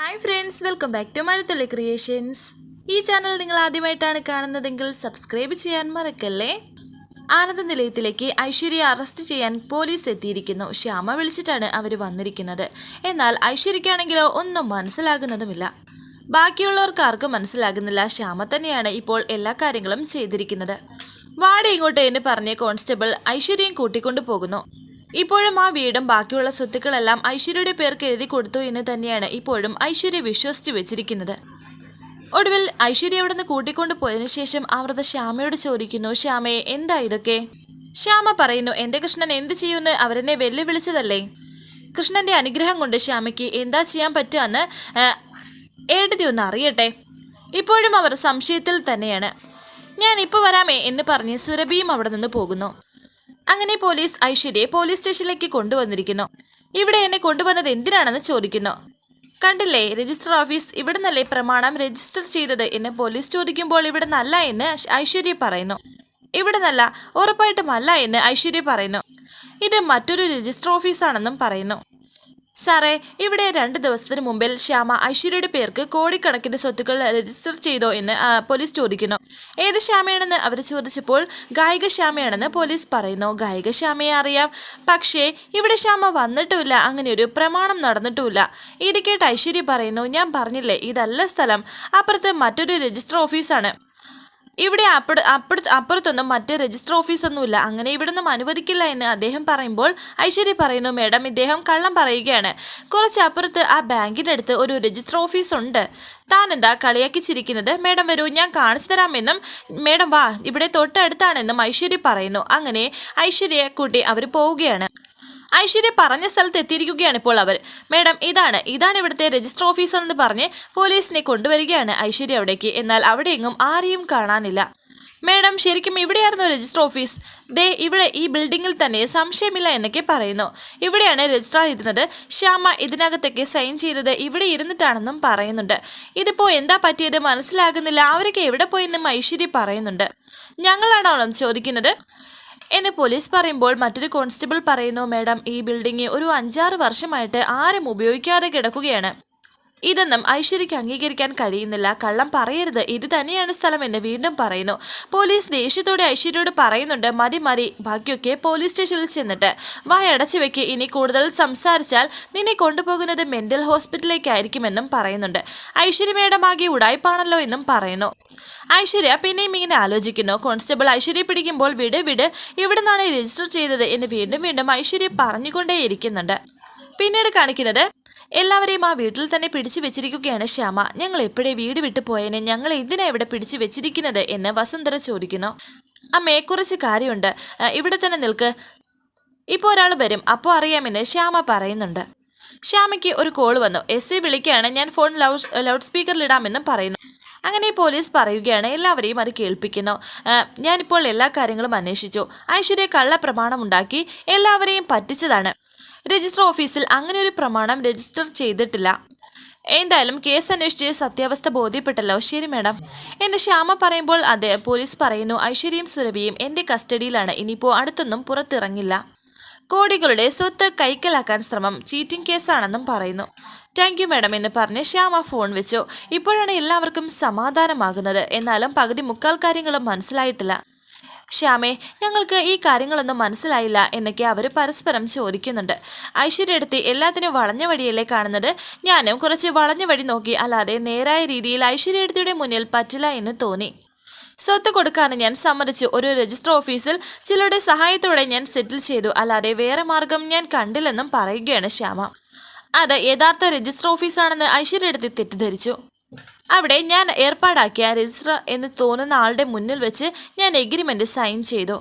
Hi friends welcome back to Mazhathulli creations ഈ channel നിങ്ങൾ ആദ്യമായിട്ടാണ് കാണുന്നതെങ്കിൽ സബ്സ്ക്രൈബ് ചെയ്യാൻ മറക്കല്ലേ? ആനന്ദ നിലയത്തിലേക്ക് ഐശ്വര്യ അറസ്റ്റ് ചെയ്യാൻ പോലീസ് എത്തിയിരിക്കുന്നു. ശ്യാമ വിളിച്ചിട്ടാണ് അവർ വന്നിരിക്കുന്നത്. എന്നാൽ ഐശ്വര്യക്കാണെങ്കിലോ ഒന്നും മനസ്സിലാകുന്നതുമില്ല. ബാക്കിയുള്ളവർക്ക് ആർക്കും മനസ്സിലാകുന്നില്ല. ശ്യാമ തന്നെയാണ് ഇപ്പോൾ എല്ലാ കാര്യങ്ങളും ചെയ്തിരിക്കുന്നത്. വാടി ഇങ്ങോട്ട് എന്ന് പറഞ്ഞ് കോൺസ്റ്റബിൾ ഐശ്വര്യം കൂട്ടിക്കൊണ്ടു പോകുന്നു ഇപ്പോഴും ആ വീടും ബാക്കിയുള്ള സ്വത്തുക്കളെല്ലാം ഐശ്വര്യയുടെ പേർക്ക് എഴുതി കൊടുത്തു എന്ന് തന്നെയാണ് ഇപ്പോഴും ഐശ്വര്യ വിശ്വസിച്ച് വെച്ചിരിക്കുന്നത്. ഒടുവിൽ ഐശ്വര്യ അവിടെ നിന്ന് കൂട്ടിക്കൊണ്ടു പോയതിനു ശേഷം അമൃത ശ്യാമയോട് ചോദിക്കുന്നു ശ്യാമയെ എന്താ ഇതൊക്കെ? ശ്യാമ പറയുന്നു എന്റെ കൃഷ്ണൻ എന്ത് ചെയ്യുമെന്ന് അവരെന്നെ വെല്ലുവിളിച്ചതല്ലേ? കൃഷ്ണന്റെ അനുഗ്രഹം കൊണ്ട് ശ്യാമയ്ക്ക് എന്താ ചെയ്യാൻ പറ്റുമെന്ന് ഏട്ടതി ഒന്ന് അറിയട്ടെ. ഇപ്പോഴും അവർ സംശയത്തിൽ തന്നെയാണ്. ഞാൻ ഇപ്പോൾ വരാമേ എന്ന് പറഞ്ഞ് സുരഭിയും അവിടെ നിന്ന് പോകുന്നു. അങ്ങനെ പോലീസ് ഐശ്വര്യയെ പോലീസ് സ്റ്റേഷനിലേക്ക് കൊണ്ടുവന്നിരിക്കുന്നു. ഇവിടെ എന്നെ കൊണ്ടുവന്നത് എന്തിനാണെന്ന് ചോദിക്കുന്നു. കണ്ടില്ലേ രജിസ്റ്റർ ഓഫീസ് ഇവിടെ നിന്നല്ലേ പ്രമാണം രജിസ്റ്റർ ചെയ്തത് എന്ന് പോലീസ് ചോദിക്കുമ്പോൾ ഇവിടെ നല്ല എന്ന് ഐശ്വര്യ പറയുന്നു. ഇവിടെ നല്ല ഉറപ്പായിട്ടും അല്ല എന്ന് ഐശ്വര്യ പറയുന്നു. ഇത് മറ്റൊരു രജിസ്റ്റർ ഓഫീസാണെന്നും പറയുന്നു. സാറേ ഇവിടെ രണ്ട് ദിവസത്തിന് മുമ്പിൽ ശ്യാമ ഐശ്വര്യയുടെ പേർക്ക് കോടിക്കണക്കിന് സ്വത്തുക്കൾ രജിസ്റ്റർ ചെയ്തോ എന്ന് പോലീസ് ചോദിക്കുന്നു. ഏത് ശ്യാമയാണെന്ന് അവർ ചോദിച്ചപ്പോൾ ഗായിക ശ്യാമയാണെന്ന് പോലീസ് പറയുന്നു. ഗായിക ശ്യാമയെ അറിയാം. പക്ഷേ ഇവിടെ ശ്യാമ വന്നിട്ടുമില്ല. അങ്ങനെ ഒരു പ്രമാണം നടന്നിട്ടുമില്ല. ഇത് കേട്ട് ഐശ്വര്യ പറയുന്നു ഞാൻ പറഞ്ഞില്ലേ ഇതല്ല സ്ഥലം. അപ്പുറത്ത് മറ്റൊരു രജിസ്റ്റർ ഓഫീസാണ്. ഇവിടെ അപ്പുറ അപ്പുറ അപ്പുറത്തൊന്നും മറ്റ് രജിസ്റ്റർ ഓഫീസൊന്നുമില്ല അങ്ങനെ ഇവിടെ നിന്നും അനുവദിക്കില്ല എന്ന് അദ്ദേഹം പറയുമ്പോൾ ഐശ്വര്യ പറയുന്നു മേഡം ഇദ്ദേഹം കള്ളം പറയുകയാണ്. കുറച്ച് അപ്പുറത്ത് ആ ബാങ്കിന്റെ അടുത്ത് ഒരു രജിസ്റ്റർ ഓഫീസ് ഉണ്ട്. താൻ എന്താ കളിയാക്കി ചിരിക്കുന്നത് മേഡം വരൂ ഞാൻ കാണിച്ചു തരാമെന്നും മേഡം വാ ഇവിടെ തൊട്ടടുത്താണെന്നും ഐശ്വര്യ പറയുന്നു. അങ്ങനെ ഐശ്വര്യയെ കൂട്ടി അവർ പോവുകയാണ്. ഐശ്വര്യ പറഞ്ഞ സ്ഥലത്ത് എത്തിയിരിക്കുകയാണ് ഇപ്പോൾ അവർ. മേഡം ഇതാണ് ഇതാണ് ഇവിടുത്തെ രജിസ്റ്റർ ഓഫീസർ എന്ന് പറഞ്ഞ് പോലീസിനെ കൊണ്ടുവരികയാണ് ഐശ്വര്യ അവിടേക്ക്. എന്നാൽ അവിടെയെങ്ങും ആരെയും കാണാനില്ല. മേഡം ശരിക്കും ഇവിടെയായിരുന്നു രജിസ്റ്റർ ഓഫീസ്? ദേ ഇവിടെ ഈ ബിൽഡിങ്ങിൽ തന്നെ സംശയമില്ല എന്നൊക്കെ പറയുന്നു. ഇവിടെയാണ് രജിസ്റ്റർ ഇരുന്നത് ശ്യാമ ഇതിനകത്തൊക്കെ സൈൻ ചെയ്തത് ഇവിടെ ഇരുന്നിട്ടാണെന്നും പറയുന്നുണ്ട്. ഇതിപ്പോൾ എന്താ പറ്റിയത് മനസ്സിലാകുന്നില്ല. അവരൊക്കെ എവിടെ പോയെന്നും ഐശ്വര്യ പറയുന്നുണ്ട്. ഞങ്ങളാണോ ചോദിക്കുന്നത്? എന്ന് പോലീസ് പറയുമ്പോൾ മറ്റൊരു കോൺസ്റ്റബിൾ പറയുന്നു മാഡം ഈ ബിൽഡിംഗ് ഒരു അഞ്ചാറ് വർഷമായിട്ട് ആരും ഉപയോഗിക്കാതെ കിടക്കുകയാണ്. ഇതൊന്നും ഐശ്വര്യയ്ക്ക് അംഗീകരിക്കാൻ കഴിയുന്നില്ല. കള്ളം പറയരുത്. ഇത് തന്നെയാണ് സ്ഥലം എന്ന് വീണ്ടും പറയുന്നു. പോലീസ് ദേഷ്യത്തോടെ ഐശ്വര്യയോട് പറയുന്നുണ്ട്. മതി മതി. ബാക്കിയൊക്കെ പോലീസ് സ്റ്റേഷനിൽ ചെന്നിട്ട്. വായടച്ചു വെക്ക്. ഇനി കൂടുതൽ സംസാരിച്ചാൽ നിന്നെ കൊണ്ടുപോകുന്നത് മെന്റൽ ഹോസ്പിറ്റലിലേക്കായിരിക്കുമെന്നും പറയുന്നുണ്ട്. ഐശ്വര്യ മേഡം ആകെ ഉടായ്പാണല്ലോ എന്നും പറയുന്നു. ഐശ്വര്യ പിന്നെയും ഇങ്ങനെ ആലോചിക്കുന്നു. കോൺസ്റ്റബിൾ ഐശ്വര്യ പിടിക്കുമ്പോൾ വിട് വിട്. ഇവിടെ നിന്നാണ് രജിസ്റ്റർ ചെയ്തത് എന്ന് വീണ്ടും വീണ്ടും ഐശ്വര്യ പറഞ്ഞുകൊണ്ടേയിരിക്കുന്നുണ്ട്. പിന്നീട് കാണിക്കുന്നത് എല്ലാവരെയും ആ വീട്ടിൽ തന്നെ പിടിച്ചു വെച്ചിരിക്കുകയാണ് ശ്യാമ. ഞങ്ങൾ എപ്പോഴേ വീട് വിട്ടു പോയതിനെ ഞങ്ങൾ എന്തിനാ ഇവിടെ പിടിച്ചു വെച്ചിരിക്കുന്നത്? എന്ന് വസുന്ധര ചോദിക്കുന്നു. അമ്മയെ കുറച്ച് കാര്യമുണ്ട്. ഇവിടെ തന്നെ നിൽക്ക്. ഇപ്പോൾ ഒരാൾ വരും. അപ്പോൾ അറിയാമെന്ന് ശ്യാമ പറയുന്നുണ്ട്. ശ്യാമയ്ക്ക് ഒരു കോൾ വന്നു. എസ് സി വിളിക്കുകയാണ്. ഞാൻ ഫോൺ ലൗഡ് ലൗഡ് സ്പീക്കറിലിടാമെന്നും പറയുന്നു. അങ്ങനെ പോലീസ് പറയുകയാണ്. എല്ലാവരെയും അത് കേൾപ്പിക്കുന്നു. ഞാനിപ്പോൾ എല്ലാ കാര്യങ്ങളും അന്വേഷിച്ചു. ഐശ്വര്യ കള്ളപ്രമാണമുണ്ടാക്കി എല്ലാവരെയും പറ്റിച്ചതാണ്. രജിസ്റ്റർ ഓഫീസിൽ അങ്ങനെ ഒരു പ്രമാണം രജിസ്റ്റർ ചെയ്തിട്ടില്ല. എന്തായാലും കേസ് അന്വേഷിച്ച് സത്യാവസ്ഥ ബോധ്യപ്പെട്ടല്ലോ. ശരി മാഡം. എന്റെ ശ്യാമ പറയുമ്പോൾ അതെ പോലീസ് പറയുന്നു ഐശ്വര്യയും സുരഭിയും എന്റെ കസ്റ്റഡിയിലാണ്. ഇനിയിപ്പോൾ അടുത്തൊന്നും പുറത്തിറങ്ങില്ല. കോടികളുടെ സ്വത്ത് കൈക്കലാക്കാൻ ശ്രമം ചീറ്റിംഗ് കേസാണെന്നും പറയുന്നു. താങ്ക് യു മാഡം എന്ന് പറഞ്ഞ് ശ്യാമ ഫോൺ വെച്ചു. ഇപ്പോഴാണ് എല്ലാവർക്കും സമാധാനമാകുന്നത്. എന്നാലും പകുതി മുക്കാൽ കാര്യങ്ങളും മനസ്സിലായിട്ടില്ല. ശ്യാമേ ഞങ്ങൾക്ക് ഈ കാര്യങ്ങളൊന്നും മനസ്സിലായില്ല എന്നൊക്കെ അവർ പരസ്പരം ചോദിക്കുന്നുണ്ട്. ഐശ്വര്യ എടുത്ത് എല്ലാത്തിനും വളഞ്ഞ വഴിയല്ലേ കാണുന്നത്? ഞാനും കുറച്ച് വളഞ്ഞ വഴി നോക്കി അല്ലാതെ നേരായ രീതിയിൽ ഐശ്വര്യ എടുത്തിയുടെ മുന്നിൽ പറ്റില്ല എന്ന് തോന്നി. സ്വത്ത് കൊടുക്കാൻ ഞാൻ സമ്മതിച്ചു. ഒരു രജിസ്റ്റർ ഓഫീസിൽ ചിലരുടെ സഹായത്തോടെ ഞാൻ സെറ്റിൽ ചെയ്തു. അല്ലാതെ വേറെ മാർഗം ഞാൻ കണ്ടില്ലെന്നും പറയുകയാണ് ശ്യാമ. അത് യഥാർത്ഥ രജിസ്റ്റർ ഓഫീസാണെന്ന് ഐശ്വര്യ എടുത്ത് തെറ്റിദ്ധരിച്ചു. അവിടെ ഞാൻ ഏർപ്പാടാക്കിയ രജിസ്റ്റർ എന്ന് തോന്നുന്ന ആളുടെ മുന്നിൽ വെച്ച് ഞാൻ എഗ്രിമെന്റ് സൈൻ ചെയ്തു.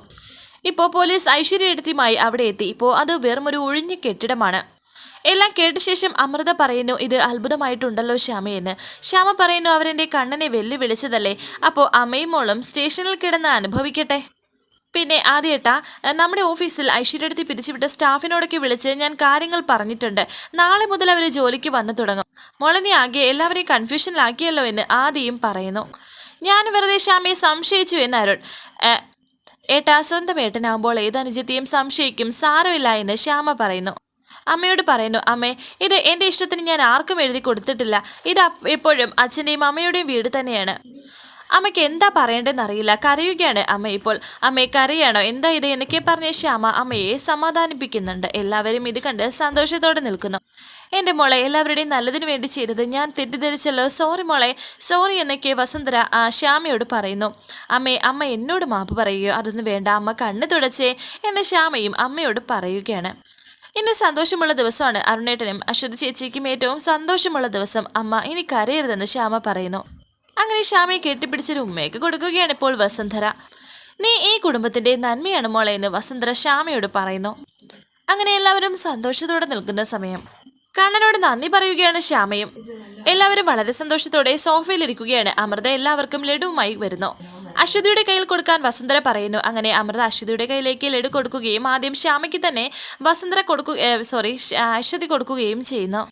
ഇപ്പോൾ പോലീസ് ഐശ്വര്യടുത്തിയുമായി അവിടെ എത്തി. ഇപ്പോൾ അത് വെറുമൊരു ഒഴിഞ്ഞ കെട്ടിടമാണ്. എല്ലാം കേട്ട ശേഷം അമൃത പറയുന്നു ഇത് അത്ഭുതമായിട്ടുണ്ടല്ലോ ശ്യാമയെന്ന് ശ്യാമ പറയുന്നു അവരെന്റെ കണ്ണനെ വെല്ലുവിളിച്ചതല്ലേ. അപ്പോൾ അമ്മയും മോളും സ്റ്റേഷനിൽ കിടന്ന് അനുഭവിക്കട്ടെ. പിന്നെ ആദ്യേട്ടാ നമ്മുടെ ഓഫീസിൽ ഐശ്വര്യടുത്ത് പിരിച്ചുവിട്ട സ്റ്റാഫിനോടൊക്കെ വിളിച്ച് ഞാൻ കാര്യങ്ങൾ പറഞ്ഞിട്ടുണ്ട്. നാളെ മുതൽ അവർ ജോലിക്ക് വന്നു തുടങ്ങും. മുളനി ആകെ എല്ലാവരെയും കൺഫ്യൂഷനിലാക്കിയല്ലോ എന്ന് ആദ്യം പറയുന്നു. ഞാൻ വെറുതെ ശ്യാമയെ സംശയിച്ചു എന്ന് അരുൺ. "ഏ, ഏട്ടാ സ്വന്തം ഏട്ടനാകുമ്പോൾ ഏതനുജത്തെയും സംശയിക്കും സാരമില്ല എന്ന് ശ്യാമ പറയുന്നു. അമ്മയോട് പറയുന്നു അമ്മേ ഇത് എന്റെ ഇഷ്ടത്തിന് ഞാൻ ആർക്കും എഴുതി കൊടുത്തിട്ടില്ല. ഇത് എപ്പോഴും അച്ഛന്റെയും അമ്മയുടെയും വീട് തന്നെയാണ്. അമ്മയ്ക്ക് എന്താ പറയേണ്ടതെന്ന് അറിയില്ല. കരയുകയാണ് അമ്മ ഇപ്പോൾ. അമ്മയെ കരയാണോ? എന്താ ഇത്? എന്നൊക്കെ പറഞ്ഞ ശ്യാമ അമ്മയെ സമാധാനിപ്പിക്കുന്നുണ്ട്. എല്ലാവരും ഇത് കണ്ട് സന്തോഷത്തോടെ നിൽക്കുന്നു. എന്റെ മോളെ എല്ലാവരുടെയും നല്ലതിന് വേണ്ടി ചെയ്തത് ഞാൻ തെറ്റിദ്ധരിച്ചല്ലോ. സോറി മോളെ. സോറി എന്നൊക്കെ വസുന്ധര ആ ശ്യാമയോട് പറയുന്നു. അമ്മേ അമ്മ എന്നോട് മാപ്പ് പറയുകയോ? അതൊന്നും വേണ്ട. അമ്മ കണ്ണു തുടച്ചേ എന്ന് ശ്യാമയും അമ്മയോട് പറയുകയാണ്. ഇന്ന് സന്തോഷമുള്ള ദിവസമാണ് അരുണേട്ടനും അശ്വതി ചേച്ചിക്കും ഏറ്റവും സന്തോഷമുള്ള ദിവസം. അമ്മ ഇനി കരയരുതെന്ന് ശ്യാമ പറയുന്നു. അങ്ങനെ ശ്യാമയെ കെട്ടിപ്പിടിച്ചൊരു ഉമ്മയ്ക്ക് കൊടുക്കുകയാണ് ഇപ്പോൾ വസുന്ധര നീ ഈ കുടുംബത്തിന്റെ നന്മയാണ് മോളെ എന്ന് വസുന്ധര ശ്യാമയോട് പറയുന്നു. അങ്ങനെ എല്ലാവരും സന്തോഷത്തോടെ നിൽക്കുന്ന സമയം. കണ്ണനോട് നന്ദി പറയുകയാണ് ശ്യാമയും. എല്ലാവരും വളരെ സന്തോഷത്തോടെ സോഫയിലിരിക്കുകയാണ് അമൃത എല്ലാവർക്കും ലഡുവുമായി വരുന്നു. അശ്വതിയുടെ കയ്യിൽ കൊടുക്കാൻ വസുന്ധര പറയുന്നു. അങ്ങനെ അമൃത അശ്വതിയുടെ കയ്യിലേക്ക് ലഡു കൊടുക്കുകയും ആദ്യം ശ്യാമയ്ക്ക് തന്നെ വസുന്ധര കൊടുക്കുക സോറി അശ്വതി കൊടുക്കുകയും ചെയ്യുന്നു.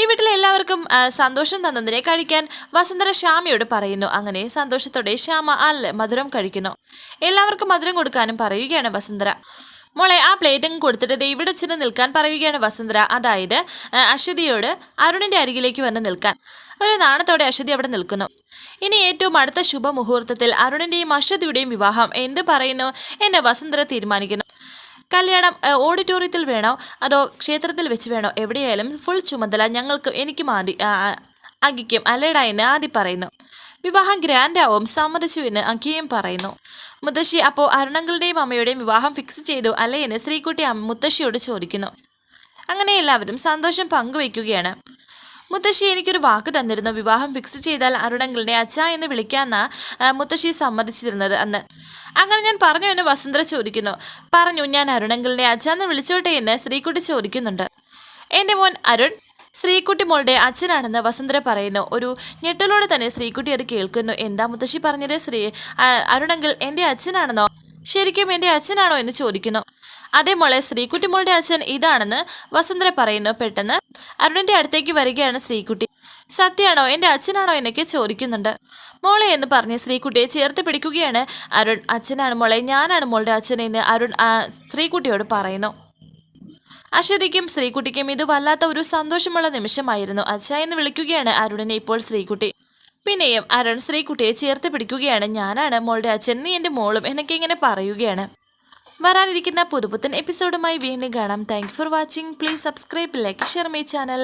ഈ വീട്ടിലെ എല്ലാവർക്കും സന്തോഷം തന്നതിനെ കഴിക്കാൻ വസന്തര ശ്യാമയോട് പറയുന്നു. അങ്ങനെ സന്തോഷത്തോടെ ശ്യാമ അല്ല മധുരം കഴിക്കുന്നു. എല്ലാവർക്കും മധുരം കൊടുക്കാനും പറയുകയാണ് വസന്തര. മോളെ ആ പ്ലേറ്റും കൊടുത്തിട്ട് ദേ ഇവിടെ ചെന്ന് നിൽക്കാൻ പറയുകയാണ് വസന്തര. അതായത് അശ്വതിയോട് അരുണിന്റെ അരികിലേക്ക് വന്ന് നിൽക്കാൻ. ഒരു നാണത്തോടെ അശ്വതി അവിടെ നിൽക്കുന്നു. ഇനി ഏറ്റവും അടുത്ത ശുഭമുഹൂർത്തത്തിൽ അരുണിന്റെയും അശ്വതിയുടെയും വിവാഹം. എന്ത് പറയുന്നു? എന്ന് വസന്തര തീരുമാനിക്കുന്നു. കല്യാണം ഓഡിറ്റോറിയത്തിൽ വേണോ? അതോ ക്ഷേത്രത്തിൽ വെച്ച് വേണോ? എവിടെയായാലും ഫുൾ ചുമതല ഞങ്ങൾക്ക് എനിക്ക് മാതി അഖിക്കും അല്ലേടാ എന്ന് ആദി പറയുന്നു. വിവാഹം ഗ്രാൻഡാവും സമ്മതിച്ചു എന്ന് അഖിയും പറയുന്നു. മുത്തശ്ശി അപ്പോൾ അരുണങ്ങളുടെയും അമ്മയുടെയും വിവാഹം ഫിക്സ് ചെയ്തു അല്ലേ എന്ന് ശ്രീകുട്ടി മുത്തശ്ശിയോട് ചോദിക്കുന്നു. അങ്ങനെ എല്ലാവരും സന്തോഷം പങ്കുവയ്ക്കുകയാണ്. മുത്തശ്ശി എനിക്കൊരു വാക്ക് തന്നിരുന്നു. വിവാഹം ഫിക്സ് ചെയ്താൽ അരുണങ്കിളിനെ അച്ഛ എന്ന് വിളിക്കാന്നാ ആ, മുത്തശ്ശി സമ്മതിച്ചിരുന്നത് അന്ന്. അങ്ങനെ ഞാൻ പറഞ്ഞു എന്ന് വസുന്ധര ചോദിക്കുന്നു. പറഞ്ഞു ഞാൻ അരുണങ്കിളിനെ അച്ഛ എന്ന് വിളിച്ചോട്ടെ എന്ന് ശ്രീകുട്ടി ചോദിക്കുന്നുണ്ട്. എന്റെ മോൻ അരുൺ ശ്രീകുട്ടി മോളുടെ അച്ഛനാണെന്ന് വസുന്ധര പറയുന്നു. ഒരു ഞെട്ടലോടെ തന്നെ ശ്രീകുട്ടി അത് കേൾക്കുന്നു. എന്താ മുത്തശ്ശി പറഞ്ഞത്? ശ്രീ അരുണങ്കിൾ എന്റെ അച്ഛനാണെന്നോ? ശരിക്കും എന്റെ അച്ഛനാണോ എന്ന് ചോദിക്കുന്നു. അതേ മോളെ ശ്രീകുട്ടി മോളുടെ അച്ഛൻ ഇതാണെന്ന് വസുന്ധര പറയുന്നു. പെട്ടെന്ന് അരുണിന്റെ അടുത്തേക്ക് വരികയാണ് ശ്രീകുട്ടി. സത്യാണോ എന്റെ അച്ഛനാണോ എന്നൊക്കെ ചോദിക്കുന്നുണ്ട്. മോളെ എന്ന് പറഞ്ഞ് ശ്രീകുട്ടിയെ ചേർത്ത് പിടിക്കുകയാണ് അരുൺ. അച്ഛനാണ് മോളെ ഞാനാണ് മോളുടെ അച്ഛൻ എന്ന് അരുൺ ശ്രീകുട്ടിയോട് പറയുന്നു. അശ്വതിക്കും ശ്രീകുട്ടിക്കും ഇത് വല്ലാത്ത ഒരു സന്തോഷമുള്ള നിമിഷമായിരുന്നു. അച്ഛ എന്ന് വിളിക്കുകയാണ് അരുണിനെ ഇപ്പോൾ ശ്രീകുട്ടി. പിന്നെയും അരുൺ ശ്രീകുട്ടിയെ ചേർത്ത് പിടിക്കുകയാണ്. ഞാനാണ് മോളുടെ അച്ഛൻ നീ എന്റെ മോളും എന്നൊക്കെ ഇങ്ങനെ പറയുകയാണ്. വരാനിരിക്കുന്ന പുതുപുത്തൻ എപ്പിസോഡുമായി വീണ്ടും കാണാം. Thank for watching please subscribe like share my channel